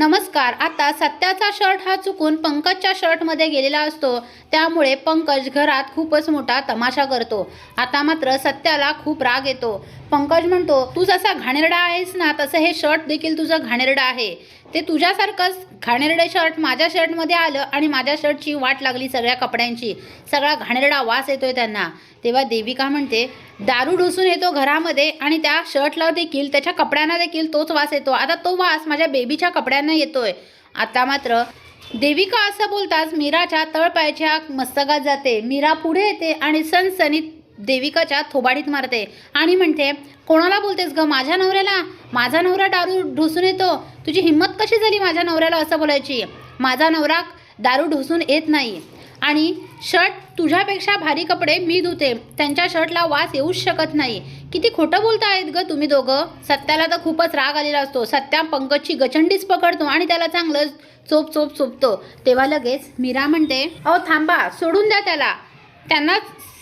नमस्कार आता सत्याचा शर्ट हा चुकून पंकजच्या शर्टमध्ये गेलेला असतो. त्यामुळे पंकज घरात खूपच मोठा तमाशा करतो. आता मात्र सत्याला खूप राग येतो. पंकज म्हणतो तू जसा घाणेरडा आहेस ना तसं हे शर्ट देखील तुझं घाणेरडा आहे. ते तुझ्यासारखंच घाणेरडे शर्ट माझ्या शर्टमध्ये आलं आणि माझ्या शर्टची वाट लागली सगळ्या कपड्यांची. सगळा घाणेरडा वास येतोय त्यांना. तेव्हा देविका म्हणते दारू ढुसून येतो घरामध्ये आणि त्या शर्टला देखील त्याच्या कपड्यांना देखील तोच वास येतो. आता तो वास माझ्या बेबीच्या कपड्यांना येतोय. आता मात्र देविका असं बोलताच मीराच्या तळपायाच्या मस्तकात जाते. मीरा पुढे येते आणि सनसनीत देविकाच्या थोबाडीत मारते. आणि म्हणते कोणाला बोलतेस ग? माझ्या नवऱ्याला? माझा नवरा दारू ढोसून येतो. तुझी हिंमत कशी झाली माझ्या नवऱ्याला असं बोलायची? माझा नवरा दारू ढोसून येत नाही. आणि शर्ट तुझ्यापेक्षा भारी कपडे मी धुते. त्यांच्या शर्टला वास येऊच शकत नाही. किती खोटं बोलता आहेत ग तुम्ही दोघं? सत्याला तर खूपच राग आलेला असतो. सत्या पंकजची गचंडीच पकडतो आणि त्याला चांगलं चोप चोप चोपतो. तेव्हा लगेच मीरा म्हणते अहो थांबा. सोडून द्या त्याला. त्यांना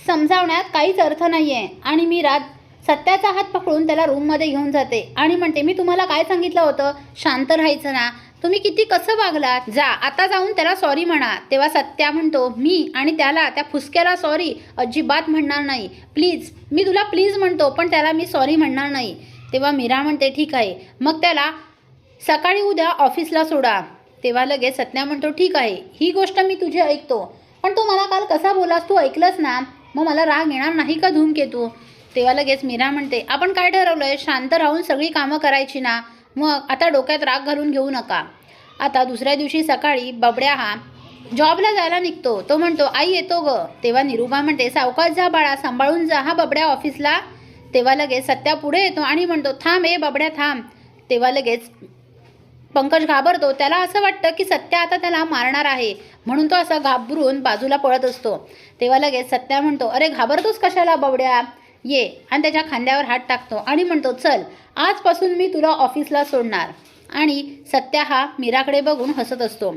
समजावण्यात काहीच अर्थ नाही आहे आणि मी रात सत्याचा हात पकडून त्याला रूममध्ये घेऊन जाते. आणि म्हणते मी तुम्हाला काय सांगितलं होतं? शांत राहायचं ना. तुम्ही किती कसं वागलात? जा आता जाऊन त्याला सॉरी म्हणा. तेव्हा सत्या म्हणतो मी आणि त्याला त्या फुसक्याला सॉरी अजिबात म्हणणार नाही. प्लीज मी तुला प्लीज म्हणतो पण त्याला मी सॉरी म्हणणार नाही. तेव्हा मीरा म्हणते ठीक आहे. मग त्याला सकाळी उद्या ऑफिसला सोडा. तेव्हा लगेच सत्या म्हणतो ठीक आहे. ही गोष्ट मी तुझी ऐकतो. पण तू मला काल कसा बोलास तू ऐकलंस ना. मग मला राग येणार नाही का धूमकेतू? तेव्हा लगेच मीरा म्हणते आपण काय ठरवलंय? शांत राहून सगळी कामं करायची ना. मग आता डोक्यात राग घालून घेऊ नका. आता दुसऱ्या दिवशी सकाळी बबड्या हा जॉबला जायला निघतो. तो म्हणतो आई येतो ग. तेव्हा निरुपा म्हणते सावकाश जा बाळा सांभाळून जा. हा बबड्या ऑफिसला तेव्हा लगेच सत्या पुढे येतो आणि म्हणतो थांब ए बबड्या थांब. तेव्हा लगेच पंकज घाबरतो. त्याला असं वाटतं की सत्या आता त्याला मारणार आहे. म्हणून तो असा घाबरून बाजूला पळत असतो. तेव्हा लगेच सत्या म्हणतो अरे घाबरतोस कशाला बवड्या? ये. आणि त्याच्या खांद्यावर हात टाकतो आणि म्हणतो चल आजपासून मी तुला ऑफिसला सोडणार. आणि सत्या हा मीराकडे बघून हसत असतो.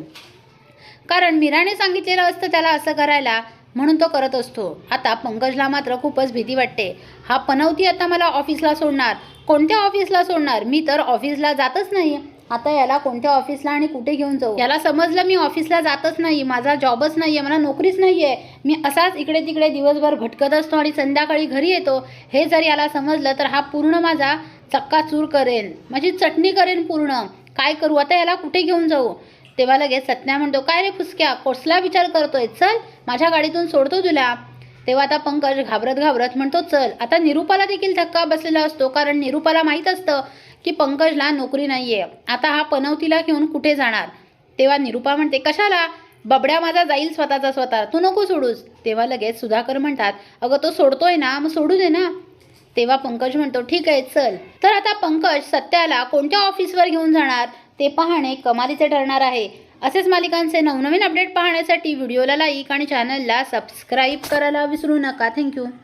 कारण मीराने सांगितलेलं असतं त्याला असं करायला. म्हणून तो करत असतो. आता पंकजला मात्र खूपच भीती वाटते. हा पनवती आता मला ऑफिसला सोडणार. कोणत्या ऑफिसला सोडणार? मी तर ऑफिसला जातच नाही. आता याला कोणत्या ऑफिसला आणि कुठे घेऊन जाऊ? याला समजलं मी ऑफिसला जातच नाही माझा जॉबच नाही आहे मला नोकरीच नाही आहे मी असाच इकडे तिकडे दिवसभर भटकत असतो आणि संध्याकाळी घरी येतो. हे जर याला समजलं तर हा पूर्ण माझा चक्काचूर करेन. माझी चटणी करेन पूर्ण. काय करू? आता याला कुठे घेऊन जाऊ? तेव्हा लगेच सत्या म्हणतो काय रे फुसक्या कोर्सला विचार करतोय? चल माझ्या गाडीतून सोडतो तुला. तेव्हा आता पंकज घाबरत घाबरत म्हणतो चल. आता निरुपाला देखील धक्का बसलेला असतो कारण निरुपाला माहीत असतं की पंकजला नोकरी नाही आहे आता हा पनवतीला घेऊन कुठे जाणार? तेव्हा निरुपा म्हणते कशाला? बबड्या माझा जाईल स्वतःचा स्वतः. तू नको सोडूस. तेव्हा लगेच सुधाकर म्हणतात अगं तो सोडतोय ना मग सोडू दे ना. तेव्हा पंकज म्हणतो ठीक आहे चल. तर आता पंकज सत्याला कोणत्या ऑफिसवर घेऊन जाणार? ते पाहणे कमालीचे ठरणार आहे. असेच मालिकांचे नवनवीन अपडेट पाहण्यासाठी व्हिडिओला लाईक आणि चॅनलला सबस्क्राईब करायला विसरू नका. थँक्यू.